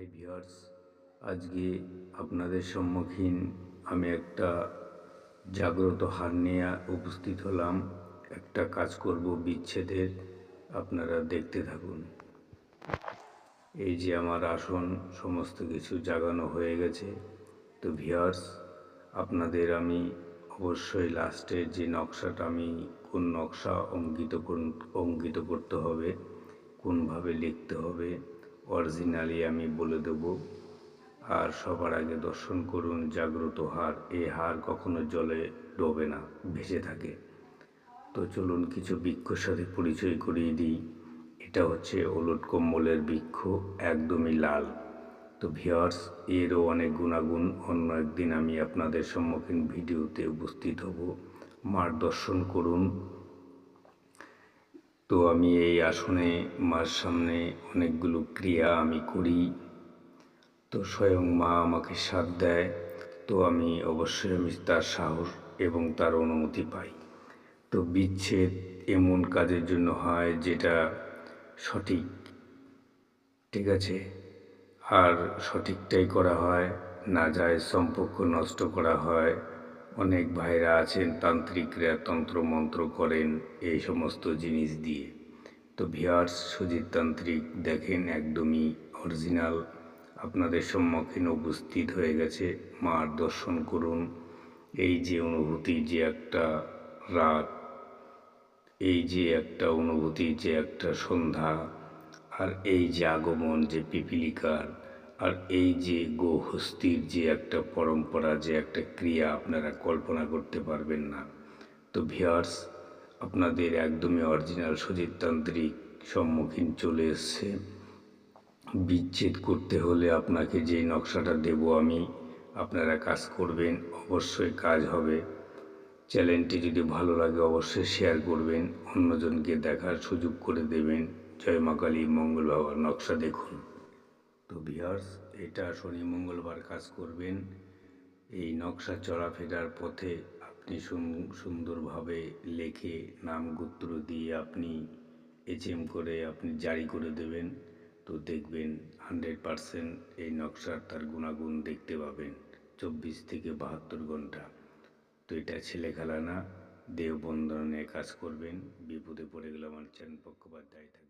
Hi viewers, আজকে আপনাদের সম্মুখীন আমি একটা জাগ্রত হার নিয়ে উপস্থিত হলাম। একটা কাজ করব বিচ্ছেদের, আপনারা দেখতে থাকুন। এই যে আমার আসন, সমস্ত কিছু জাগানো হয়ে গেছে। তো ভিউয়ার্স, আপনাদের আমি অবশ্যই লাস্টের যে নকশাটা আমি কোন নকশা অঙ্কিত অঙ্কিত করতে হবে, কোনভাবে লিখতে হবে অরিজিনালি আমি বলে দেব, আর সবার আগে দর্শন করুন জাগ্রত হার এই হার কখনো জলে ডোবে না, ভেসে থাকে। তো চলুন কিছু বৃক্ষর সাথে পরিচয় করিয়ে দিই। এটা হচ্ছে ওলট কম্বলের বৃক্ষ, একদমই লাল। তো ভিওয়ার্স এরও অনেক গুণাগুণ, অন্য একদিন আমি আপনাদের সম্মুখীন ভিডিওতে উপস্থিত হব। মার দর্শন করুন তো আমি এই আসনে মার সামনে অনেকগুলো ক্রিয়া আমি করি। তো স্বয়ং মা আমাকে সাথ দেয়। তো আমি অবশ্যই আমি তার সাহস এবং তার অনুমতি পাই। তো বিচ্ছেদ এমন কাজের জন্য হয় যেটা সঠিক, ঠিক আছে? আর সঠিকটাই করা হয়, না যায় সম্পর্ক নষ্ট করা হয়। অনেক ভাইরা আছেন, তান্ত্রিকরা তন্ত্রমন্ত্র করেন এই সমস্ত জিনিস দিয়ে। তো ভিয়ার্স সুজিত তান্ত্রিক দেখেন, একদমই অরিজিনাল। আপনাদের সম্মুখীন উপস্থিত হয়ে গেছে। মার দর্শন করুন। এই যে অনুভূতি, যে একটা রাত, এই যে একটা অনুভূতি, যে একটা সন্ধ্যা, আর এই যে আগমন, যে পিপিলিকার আর এই যে গোহস্তির যে একটা পরম্পরা, যে একটা ক্রিয়া আপনারা কল্পনা করতে পারবেন না। তো ভিয়ার্স আপনাদের একদমই অরিজিনাল সজিততান্ত্রিক সম্মুখীন চলে এসছে। বিচ্ছেদ করতে হলে আপনাকে যে নকশাটা দেব আমি, আপনারা কাজ করবেন, অবশ্যই কাজ হবে। চ্যানেলটি যদি ভালো লাগে অবশ্যই শেয়ার করবেন, অন্যজনকে দেখার সুযোগ করে দেবেন। জয় মা কালী, মঙ্গল বাবার নকশা দেখুন। তো বিহার্স এটা শনি মঙ্গলবার কাজ করবেন। এই নকশা চলাফেরার পথে আপনি সুন- সুন্দরভাবে লেখে নাম গোত্র দিয়ে আপনি এচএম করে আপনি জারি করে দেবেন। তো দেখবেন হান্ড্রেড পারসেন্ট এই নকশার তার গুণাগুণ দেখতে পাবেন। চব্বিশ থেকে বাহাত্তর ঘণ্টা। তো এটা ছেলে খেলা না দেহ বন্ধনে কাজ করবেন। বিপদে পড়ে গেলে আমার চ্যানেল পক্ষপাত দায়ী থাকবে